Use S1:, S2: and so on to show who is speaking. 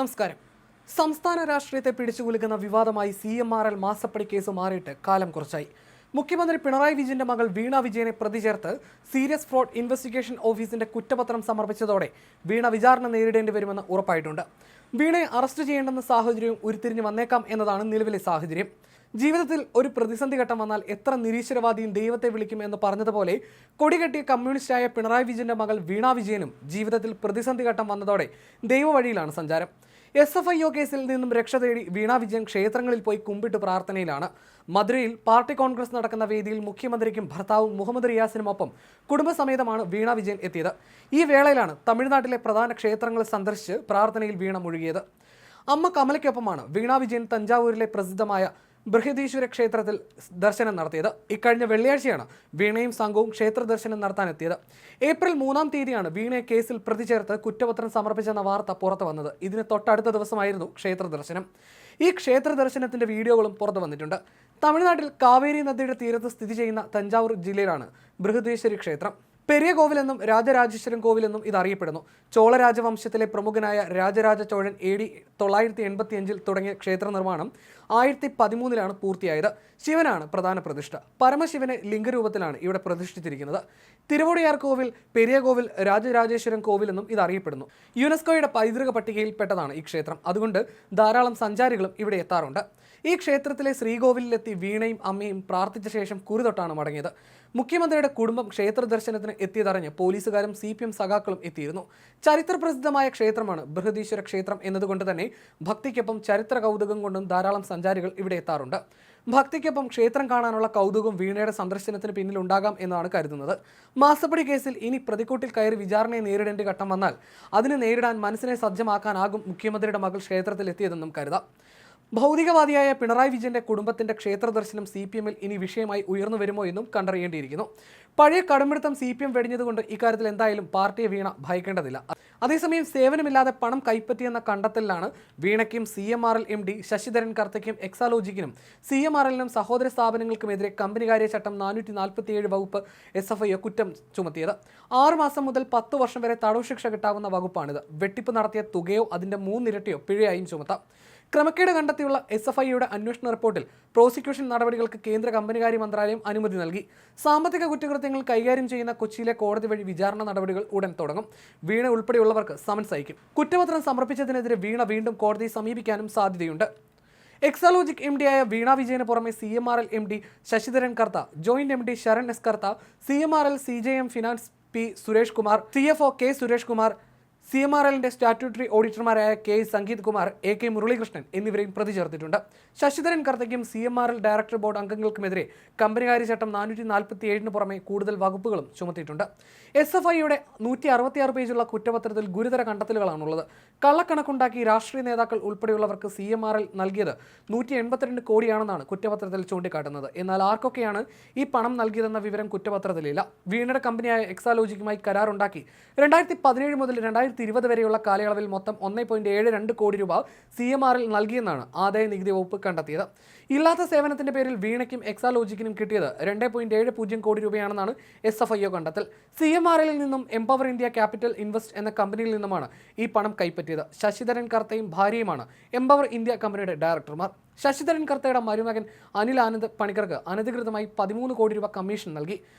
S1: നമസ്കാരം. സംസ്ഥാന രാഷ്ട്രീയത്തെ പിടിച്ചുകുലുക്കുന്ന വിവാദമായി സി എം ആർ എൽ മാസപ്പടി കേസ് മാറിയിട്ട് കാലം കുറച്ചായി. മുഖ്യമന്ത്രി പിണറായി വിജയന്റെ മകൾ വീണ വിജയനെ പ്രതി ചേർത്ത് സീരിയസ് ഫ്രോഡ് ഇൻവെസ്റ്റിഗേഷൻ ഓഫീസിന്റെ കുറ്റപത്രം സമർപ്പിച്ചതോടെ വീണ വിചാരണ നേരിടേണ്ടി വരുമെന്ന് ഉറപ്പായിട്ടുണ്ട്. വീണയെ അറസ്റ്റ് ചെയ്യേണ്ടെന്ന സാഹചര്യവും ഉരുത്തിരിഞ്ഞു വന്നേക്കാം എന്നതാണ് നിലവിലെ സാഹചര്യം. ജീവിതത്തിൽ ഒരു പ്രതിസന്ധി ഘട്ടം വന്നാൽ എത്ര നിരീശ്വരവാദിയും ദൈവത്തെ വിളിക്കും എന്ന് പറഞ്ഞതുപോലെ കൊടികെട്ടിയ കമ്മ്യൂണിസ്റ്റായ പിണറായി വിജയന്റെ മകൾ വീണ വിജയനും ജീവിതത്തിൽ പ്രതിസന്ധി ഘട്ടം വന്നതോടെ ദൈവവഴിയിലാണ് സഞ്ചാരം. എസ് എഫ് ഐ ഒ കേസിൽ നിന്നും രക്ഷ തേടി വീണ വിജയൻ ക്ഷേത്രങ്ങളിൽ പോയി കുമ്പിട്ട് പ്രാർത്ഥനയിലാണ്. മധുരയിൽ പാർട്ടി കോൺഗ്രസ് നടക്കുന്ന വേദിയിൽ മുഖ്യമന്ത്രിക്കും ഭർത്താവും മുഹമ്മദ് റിയാസിനുമൊപ്പം കുടുംബസമേതമാണ് വീണ വിജയൻ എത്തിയത്. ഈ വേളയിലാണ് തമിഴ്നാട്ടിലെ പ്രധാന ക്ഷേത്രങ്ങൾ സന്ദർശിച്ച് പ്രാർത്ഥനയിൽ വീണ മുഴുകിയത്. അമ്മ കമലയ്ക്കൊപ്പമാണ് വീണ വിജയൻ തഞ്ചാവൂരിലെ പ്രസിദ്ധമായ ബൃഹദീശ്വര ക്ഷേത്രത്തിൽ ദർശനം നടത്തിയത് ഇക്കഴിഞ്ഞ വെള്ളിയാഴ്ചയാണ്. വീണയും സംഘവും ക്ഷേത്ര ദർശനം നടത്താനെത്തിയത്. ഏപ്രിൽ മൂന്നാം തീയതിയാണ് വീണയെ കേസിൽ പ്രതി ചേർത്ത് കുറ്റപത്രം സമർപ്പിച്ചെന്ന വാർത്ത പുറത്തു വന്നത്. ഇതിന് തൊട്ടടുത്ത ദിവസമായിരുന്നു ക്ഷേത്ര ദർശനം. ഈ ക്ഷേത്ര ദർശനത്തിന്റെ വീഡിയോകളും പുറത്തു വന്നിട്ടുണ്ട്. തമിഴ്നാട്ടിൽ കാവേരി നദിയുടെ തീരത്ത് സ്ഥിതി ചെയ്യുന്ന തഞ്ചാവൂർ ജില്ലയിലാണ് ബൃഹദീശ്വരി ക്ഷേത്രം. പെരിയ കോവിലെന്നും രാജരാജേശ്വരൻ കോവിലെന്നും ഇത് അറിയപ്പെടുന്നു ചോള രാജവംശത്തിലെ പ്രമുഖനായ രാജരാജ ചോഴൻ എ ഡി തൊള്ളായിരത്തി എൺപത്തി അഞ്ചിൽ തുടങ്ങിയ ക്ഷേത്ര നിർമ്മാണം ആയിരത്തി പതിമൂന്നിലാണ് പൂർത്തിയായത്. ശിവനാണ് പ്രധാന പ്രതിഷ്ഠ. പരമശിവനെ ലിംഗരൂപത്തിലാണ് ഇവിടെ പ്രതിഷ്ഠിച്ചിരിക്കുന്നത്. തിരുവോടിയാർ കോവിൽ പെരിയ കോവിൽ രാജരാജേശ്വരൻ കോവിൽ എന്നും ഇത് അറിയപ്പെടുന്നു യുനെസ്കോയുടെ പൈതൃക പട്ടികയിൽപ്പെട്ടതാണ് ഈ ക്ഷേത്രം. അതുകൊണ്ട് ധാരാളം സഞ്ചാരികളും ഇവിടെ എത്താറുണ്ട്. ഈ ക്ഷേത്രത്തിലെ ശ്രീകോവിലെത്തി വീണയും അമ്മയും പ്രാർത്ഥിച്ച ശേഷം കുറിതൊട്ടാണ് മടങ്ങിയത്. മുഖ്യമന്ത്രിയുടെ കുടുംബം ക്ഷേത്ര ദർശനത്തിന് എത്തിയതറിഞ്ഞ് പോലീസുകാരും സി പി എം സഖാക്കളും എത്തിയിരുന്നു. ചരിത്രപ്രസിദ്ധമായ ക്ഷേത്രമാണ് ബൃഹദീശ്വര ക്ഷേത്രം എന്നതുകൊണ്ട് തന്നെ ഭക്തിക്കൊപ്പം ചരിത്ര കൗതുകം കൊണ്ടും ധാരാളം സഞ്ചാരികൾ ഇവിടെ എത്താറുണ്ട്. ഭക്തിക്കൊപ്പം ക്ഷേത്രം കാണാനുള്ള കൗതുകം വീണയുടെ സന്ദർശനത്തിന് പിന്നിലുണ്ടാകാം എന്നാണ് കരുതുന്നത്. മാസപ്പടി കേസിൽ ഇനി പ്രതിക്കൂട്ടിൽ കയറി വിചാരണയെ നേരിടേണ്ട ഘട്ടം വന്നാൽ അതിനെ നേരിടാൻ മനസ്സിനെ സജ്ജമാക്കാനാകും മുഖ്യമന്ത്രിയുടെ മകൾ ക്ഷേത്രത്തിലെത്തിയതെന്നും കരുതാം. ഭൗതികവാദിയായ പിണറായി വിജയന്റെ കുടുംബത്തിന്റെ ക്ഷേത്രദർശനം സി പി എമ്മിൽ ഇനി വിഷയമായി ഉയർന്നു വരുമോ എന്നും കണ്ടറിയേണ്ടിയിരിക്കുന്നു. പഴയ കടമെടുത്തം സി പി എം വെടിഞ്ഞതുകൊണ്ട് ഇക്കാര്യത്തിൽ എന്തായാലും പാർട്ടിയെ വീണ ഭയക്കേണ്ടതില്ല. അതേസമയം സേവനമില്ലാതെ പണം കൈപ്പറ്റിയെന്ന കണ്ടെത്തലിലാണ് വീണയ്ക്കും C M R L M D Sasidharan കർത്തയ്ക്കും എക്സാലോജിക്കിനും സി എം ആർ എല്ലിനും സഹോദര സ്ഥാപനങ്ങൾക്കുമെതിരെ കമ്പനികാര്യ ചട്ടം നാനൂറ്റി നാൽപ്പത്തിയേഴ് വകുപ്പ് എസ് എഫ് ഐ കുറ്റം ചുമത്തിയത്. ആറ് മാസം മുതൽ പത്ത് വർഷം വരെ തടവ് ശിക്ഷ കിട്ടാവുന്ന വകുപ്പാണിത്. വെട്ടിപ്പ് നടത്തിയ തുകയോ അതിന്റെ മൂന്നിരട്ടിയോ പിഴയായും ചുമത്താം. ക്രമക്കേട് കണ്ടെത്തിയുള്ള എസ് എഫ് ഐയുടെ അന്വേഷണ റിപ്പോർട്ടിൽ പ്രോസിക്യൂഷൻ നടപടികൾക്ക് കേന്ദ്ര കമ്പനികാര്യ മന്ത്രാലയം അനുമതി നൽകി. സാമ്പത്തിക കുറ്റകൃത്യങ്ങൾ കൈകാര്യം ചെയ്യുന്ന കൊച്ചിയിലെ കോടതി വഴി വിചാരണ നടപടികൾ ഉടൻ തുടങ്ങും. വീണ ഉൾപ്പെടെയുള്ളവർക്ക് സമൻസ് അയക്കും. കുറ്റപത്രം സമർപ്പിച്ചതിനെതിരെ വീണ വീണ്ടും കോടതിയെ സമീപിക്കാനും സാധ്യതയുണ്ട്. എക്സാലോജിക് എം ആയ വീണ വിജയന് പുറമെ C M R L M D Sasidharan Kartha joint M D Saran S Kartha C M R L C J M finance P Suresh Kumar C F O K Suresh Kumar C M R എല്ലിന്റെ statutory ഓഡിറ്റർമാരായ K Sangeeth Kumar A K Muralikrishnan എന്നിവരെയും പ്രതി ചേർത്തിട്ടുണ്ട് Sasidharan കർത്തയ്ക്കും C M R L director board അംഗങ്ങൾക്കുമെതിരെ കമ്പനികാര്യ ചട്ടം നാനൂറ്റി നാൽപ്പത്തി ഏഴിന് പുറമെ കൂടുതൽ വകുപ്പുകളും ചുമത്തിയിട്ടുണ്ട്. എസ് എഫ് ഐയുടെ നൂറ്റി അറുപത്തിയാറ് പേജുള്ള കുറ്റപത്രത്തിൽ ഗുരുതര കണ്ടെത്തലുകളാണുള്ളത്. കള്ളക്കണക്കുണ്ടാക്കി രാഷ്ട്രീയ നേതാക്കൾ ഉൾപ്പെടെയുള്ളവർക്ക് സി എം ആർ എൽ നൽകിയത് നൂറ്റി എൺപത്തിരണ്ട് കോടിയാണെന്നാണ് കുറ്റപത്രത്തിൽ ചൂണ്ടിക്കാട്ടുന്നത്. എന്നാൽ ആർക്കൊക്കെയാണ് ഈ പണം നൽകിയതെന്ന വിവരം കുറ്റപത്രത്തിലില്ല. വീണയുടെ കമ്പനിയായ എക്സാലോജിക്കുമായി കരാറുണ്ടാക്കി രണ്ടായിരത്തി പതിനേഴ് മുതൽ രണ്ടായിരത്തി ഇരുപത് വരെയുള്ള കാലയളവിൽ മൊത്തം ഒന്ന് പോയിന്റ് ഏഴ് രണ്ട് കോടി രൂപ സി എം ആറിൽ നൽകിയെന്നാണ് ആദായ നികുതി വകുപ്പ് കണ്ടെത്തിയത്. ഇല്ലാത്ത സേവനത്തിന്റെ പേരിൽ വീണയ്ക്കും എക്സാലോജിക്കിനും കിട്ടിയത് രണ്ട് പോയിന്റ് ഏഴ് പൂജ്യം കോടി രൂപയാണെന്നാണ് എസ് എഫ് ഐ ഒ കണ്ടെത്തൽ. സി എം ആറിൽ നിന്നും എംപവർ ഇന്ത്യ ക്യാപിറ്റൽ ഇൻവെസ്റ്റ് എന്ന കമ്പനിയിൽ നിന്നുമാണ് ഈ പണം കൈപ്പറ്റിയത്. ശശിധരൻ കർത്തയും ഭാര്യയുമാണ് എംപവർ ഇന്ത്യ കമ്പനിയുടെ ഡയറക്ടർമാർ. ശശിധരൻ കർത്തയുടെ മരുമകൻ അനിൽ ആനന്ദ് പണിക്കർക്ക് അനധികൃതമായി പതിമൂന്ന് കോടി രൂപ കമ്മീഷൻ നൽകി.